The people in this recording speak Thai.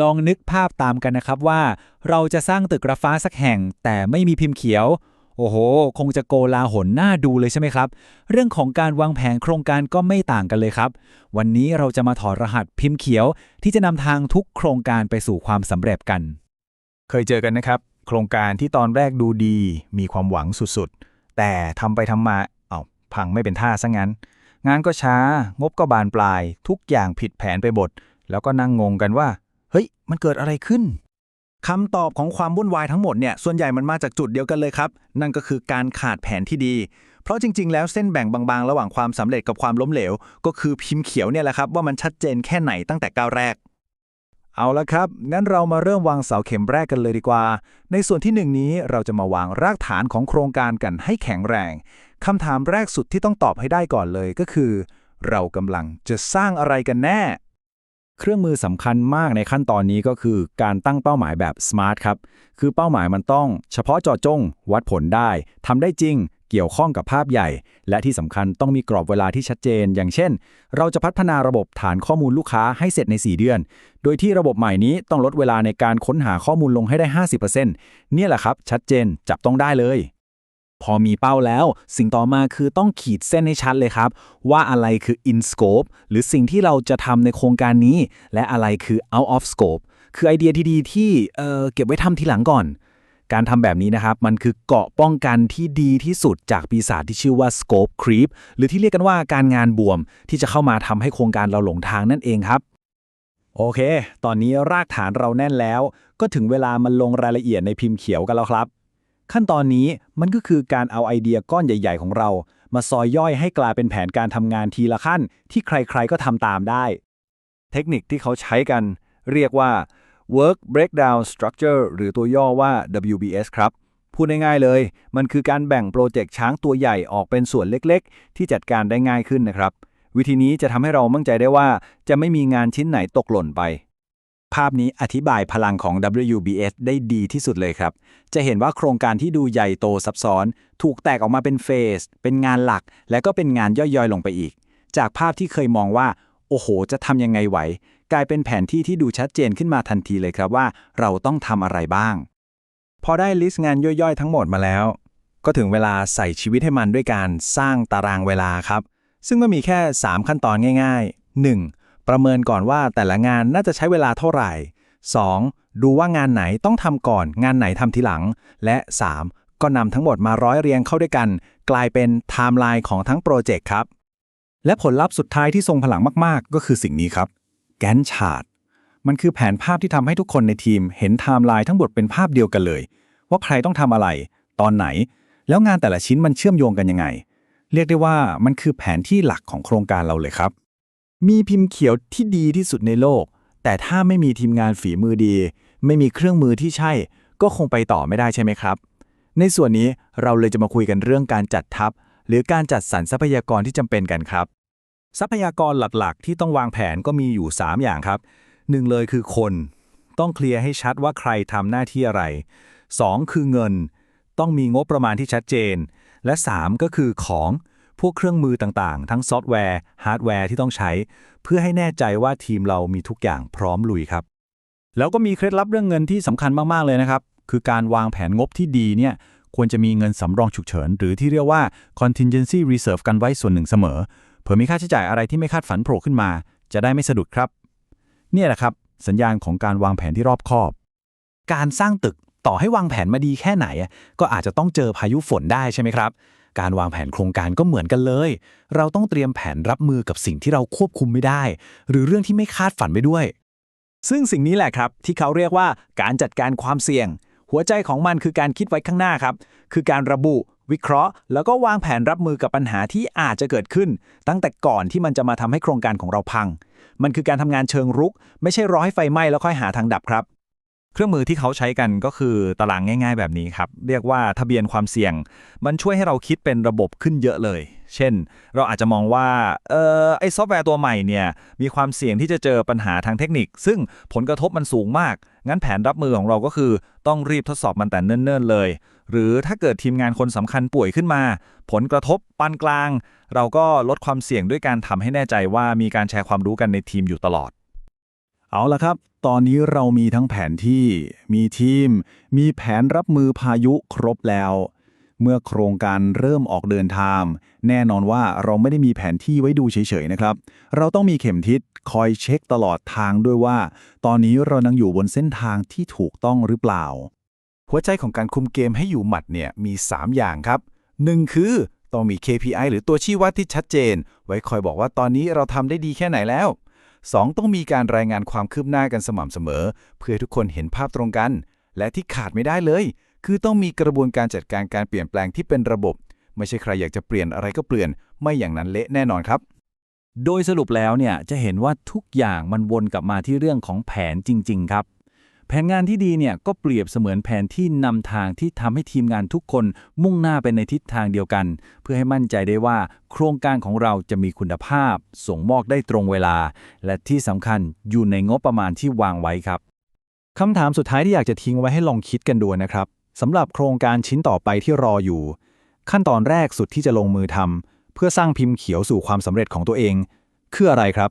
ลองนึกภาพตามกันนะครับว่า เราจะสร้างตึกระฟ้าสักแห่ง แต่ไม่มีพิมพ์เขียว โอ้โห คงจะโกลาหลน่าดูเลยใช่ไหมครับ เรื่องของการวางแผนโครงการก็ไม่ต่างกันเลยครับ วันนี้เราจะมาถอดรหัสพิมพ์เขียว ที่จะนำทางทุกโครงการไปสู่ความสำเร็จกัน เคยเจอกันนะครับ โครงการที่ตอนแรกดูดี มีความหวังสุดๆ แต่ทำไปทำมาเอา้าพังไม่เป็นท่าซะงั้น งานก็ช้า งบก็บานปลาย ทุกอย่างผิดแผนไปหมดแล้วก็นั่งงงกันว่า เฮ้ย มันเกิดอะไรขึ้นคำตอบของความวุ่นวายทั้งหมดเนี่ยส่วนใหญ่มันมาจากจุดเดียวกันเลยครับ นั่นก็คือการขาดแผนที่ดี เพราะจริง ๆ แล้วเส้นแบ่งบางๆ ระหว่างความสำเร็จกับความล้มเหลว ก็คือพิมพ์เขียวเนี่ยแหละครับว่ามันชัดเจนแค่ไหนตั้งแต่ก้าวแรก เอาละครับงั้นเรามาเริ่มวางเสาเข็มแรกกันเลยดีกว่า ในส่วนที่หนึ่งนี้เราจะมาวางรากฐานของโครงการกันให้แข็งแรงคำถามแรกสุดที่ต้องตอบให้ได้ก่อนเลยก็คือ เรากำลังจะสร้างอะไรกันแน่ เครื่องมือสำคัญมากในขั้นตอนนี้ก็คือการตั้งเป้าหมายแบบ SMART ครับ คือเป้าหมายมันต้อง เฉพาะเจาะจง วัดผลได้ทำได้จริง เกี่ยวข้องกับภาพใหญ่ และที่สำคัญต้องมีกรอบเวลาที่ชัดเจน อย่างเช่น เราจะพัฒนาระบบฐานข้อมูลลูกค้าให้เสร็จใน 4 เดือน โดยที่ระบบใหม่นี้ต้องลดเวลาในการค้นหาข้อมูลลงให้ได้ 50%เนี่ยแหละครับ ชัดเจนจับต้องได้เลย พอมีเป้าแล้ว สิ่งต่อมาคือต้องขีดเส้นให้ชัดเลยครับ ว่าอะไรคือ in scope หรือสิ่งที่เราจะทำในโครงการนี้ และอะไรคือ out of scope คือไอเดียที่ดีที่เอ่อเก็บไว้ทำทีหลังก่อน การทำแบบนี้นะครับ มันคือเกาะป้องกันที่ดีที่สุดจากปีศาจที่ชื่อว่า scope creep หรือที่เรียกกันว่าการงานบวม ที่จะเข้ามาทำให้โครงการเราหลงทางนั่นเองครับโอเค ตอนนี้รากฐานเราแน่นแล้ว ก็ถึงเวลามันลงรายละเอียดในพิมพ์เขียวกันแล้วครับ ขั้นตอนนี้มันก็คือการเอาไอเดียก้อนใหญ่ ๆ ของเรา มาซอยย่อยให้กลายเป็นแผนการทำงานทีละขั้น ที่ใครๆก็ทำตามได้ เทคนิคที่เขาใช้กัน เรียกว่า work breakdown structure หรือตัวย่อว่า WBS ครับ พูดง่ายๆเลย มันคือการแบ่งโปรเจกต์ช้างตัวใหญ่ออกเป็นส่วนเล็กๆ ที่จัดการได้ง่ายขึ้นนะครับ วิธีนี้จะทำให้เรามั่นใจได้ว่า จะไม่มีงานชิ้นไหนตกหล่นไป ภาพนี้อธิบายพลังของ WBS ได้ดีที่สุดเลยครับ จะเห็นว่าโครงการที่ดูใหญ่โตซับซ้อน ถูกแตกออกมาเป็นเฟส เป็นงานหลัก และก็เป็นงานย่อยๆ ลงไปอีก จากภาพที่เคยมองว่า โอ้โห จะทำยังไงไหว กลายเป็นแผนที่ที่ดูชัดเจนขึ้นมาทันทีเลยครับว่า เราต้องทำอะไรบ้าง พอได้ลิสต์งานย่อยๆ ทั้งหมดมาแล้ว ก็ถึงเวลาใส่ชีวิตให้มันด้วยการสร้างตารางเวลาครับ ซึ่งก็มีแค่ 3 ขั้นตอนง่าย ๆ 1. ประเมินก่อนว่าแต่ละงานน่าจะใช้เวลาเท่าไหร่ 2. ดูว่างานไหนต้องทำก่อน งานไหนทำทีหลัง และ 3. ก็นำทั้งหมดมาร้อยเรียงเข้าด้วยกัน กลายเป็นไทม์ไลน์ของทั้งโปรเจกต์ครับ และผลลัพธ์สุดท้ายที่ทรงพลังมากๆ ก็คือสิ่งนี้ครับ แกนชาร์ตมันคือแผนภาพที่ทำให้ทุกคนในทีมเห็นไทม์ไลน์ทั้งหมดเป็นภาพเดียวกันเลย ว่าใครต้องทำอะไร ตอนไหน แล้วงานแต่ละชิ้นมันเชื่อมโยงกันยังไง เรียกได้ว่ามันคือแผนที่หลักของโครงการเราเลยครับ มีพิมพ์เขียวที่ดีที่สุดในโลก แต่ถ้าไม่มีทีมงานฝีมือดี ไม่มีเครื่องมือที่ใช่ ก็คงไปต่อไม่ได้ใช่ไหมครับ ในส่วนนี้เราเลยจะมาคุยกันเรื่องการจัดทัพ หรือการจัดสรรทรัพยากรที่จำเป็นกันครับ ทรัพยากรหลักๆ ที่ต้องวางแผนก็มีอยู่ 3 อย่างครับหนึ่งเลยคือคน ต้องเคลียร์ให้ชัดว่าใครทำหน้าที่อะไร 2. คือเงิน ต้องมีงบประมาณที่ชัดเจน และ 3 ก็คือของ พวกเครื่องมือต่างๆ ทั้งซอฟต์แวร์ฮาร์ดแวร์ที่ต้องใช้ เพื่อให้แน่ใจว่าทีมเรามีทุกอย่างพร้อมลุยครับ แล้วก็มีเคล็ดลับเรื่องเงินที่สำคัญมากๆเลยนะครับ คือการวางแผนงบที่ดีเนี่ยควรจะมีเงินสำรองฉุกเฉิน หรือที่เรียกว่า contingency reserve กันไว้ส่วนหนึ่งเสมอ เผื่อมีค่าใช้จ่ายอะไรที่ไม่คาดฝันโผล่ขึ้นมา จะได้ไม่สะดุดครับ เนี่ยแหละครับ สัญญาณของการวางแผนที่รอบคอบ การสร้างตึกต่อให้วางแผนมาดีแค่ไหน ก็อาจจะต้องเจอพายุฝนได้ใช่ไหมครับ การวางแผนโครงการก็เหมือนกันเลย เราต้องเตรียมแผนรับมือกับสิ่งที่เราควบคุมไม่ได้ หรือเรื่องที่ไม่คาดฝันไปด้วย ซึ่งสิ่งนี้แหละครับ ที่เขาเรียกว่าการจัดการความเสี่ยง หัวใจของมันคือการคิดไว้ข้างหน้าครับ คือการระบุ วิเคราะห์ แล้วก็วางแผนรับมือกับปัญหาที่อาจจะเกิดขึ้น ตั้งแต่ก่อนที่มันจะมาทำให้โครงการของเราพัง มันคือการทำงานเชิงรุก ไม่ใช่รอให้ไฟไหม้แล้วค่อยหาทางดับครับ เครื่องมือที่เขาใช้กันก็คือตารางง่าย ๆ แบบนี้ครับ เรียกว่าทะเบียนความเสี่ยง มันช่วยให้เราคิดเป็นระบบขึ้นเยอะเลย เช่น เราอาจจะมองว่า เออไอซอฟต์แวร์ตัวใหม่เนี่ย มีความเสี่ยงที่จะเจอปัญหาทางเทคนิค ซึ่งผลกระทบมันสูงมาก งั้นแผนรับมือของเราก็คือต้องรีบทดสอบมันแต่เนิ่นๆเลย หรือถ้าเกิดทีมงานคนสำคัญป่วยขึ้นมา ผลกระทบปานกลาง เราก็ลดความเสี่ยงด้วยการทำให้แน่ใจว่ามีการแชร์ความรู้กันในทีมอยู่ตลอด เอาละครับ ตอนนี้เรามีทั้งแผนที่ มีทีม มีแผนรับมือพายุครบแล้ว เมื่อโครงการเริ่มออกเดินทาง แน่นอนว่าเราไม่ได้มีแผนที่ไว้ดูเฉยๆนะครับ เราต้องมีเข็มทิศคอยเช็คตลอดทางด้วยว่า ตอนนี้เรานังอยู่บนเส้นทางที่ถูกต้องหรือเปล่า หัวใจของการคุมเกมให้อยู่หมัดเนี่ยมี 3 อย่างครับ 1 คือต้องมี KPI หรือตัวชี้วัดที่ชัดเจน ไว้คอยบอกว่าตอนนี้เราทำได้ดีแค่ไหนแล้ว 2 ต้องมีการรายงานความคืบหน้ากันสม่ำเสมอ เพื่อทุกคนเห็นภาพตรงกัน และที่ขาดไม่ได้เลย คือต้องมีกระบวนการจัดการการเปลี่ยนแปลงที่เป็นระบบ ไม่ใช่ใครอยากจะเปลี่ยนอะไรก็เปลี่ยน ไม่อย่างนั้นเละแน่นอนครับโดยสรุปแล้วเนี่ยจะเห็นว่าทุกอย่างมันวนกลับมาที่เรื่องของแผนจริง ๆ ครับ แผนงานที่ดีเนี่ยก็เปรียบเสมือนแผนที่นำทางที่ทำให้ทีมงานทุกคนมุ่งหน้าไปในทิศทางเดียวกัน เพื่อให้มั่นใจได้ว่า โครงการของเราจะมีคุณภาพ ส่งมอบได้ตรงเวลา และที่สำคัญอยู่ในงบประมาณที่วางไว้ครับคำถามสุดท้ายที่อยากจะทิ้งไว้ให้ลองคิดกันดูนะครับสำหรับโครงการชิ้นต่อไปที่รออยู่ ขั้นตอนแรกสุดที่จะลงมือทำเพื่อสร้างพิมพ์เขียวสู่ความสำเร็จของตัวเอง คืออะไรครับ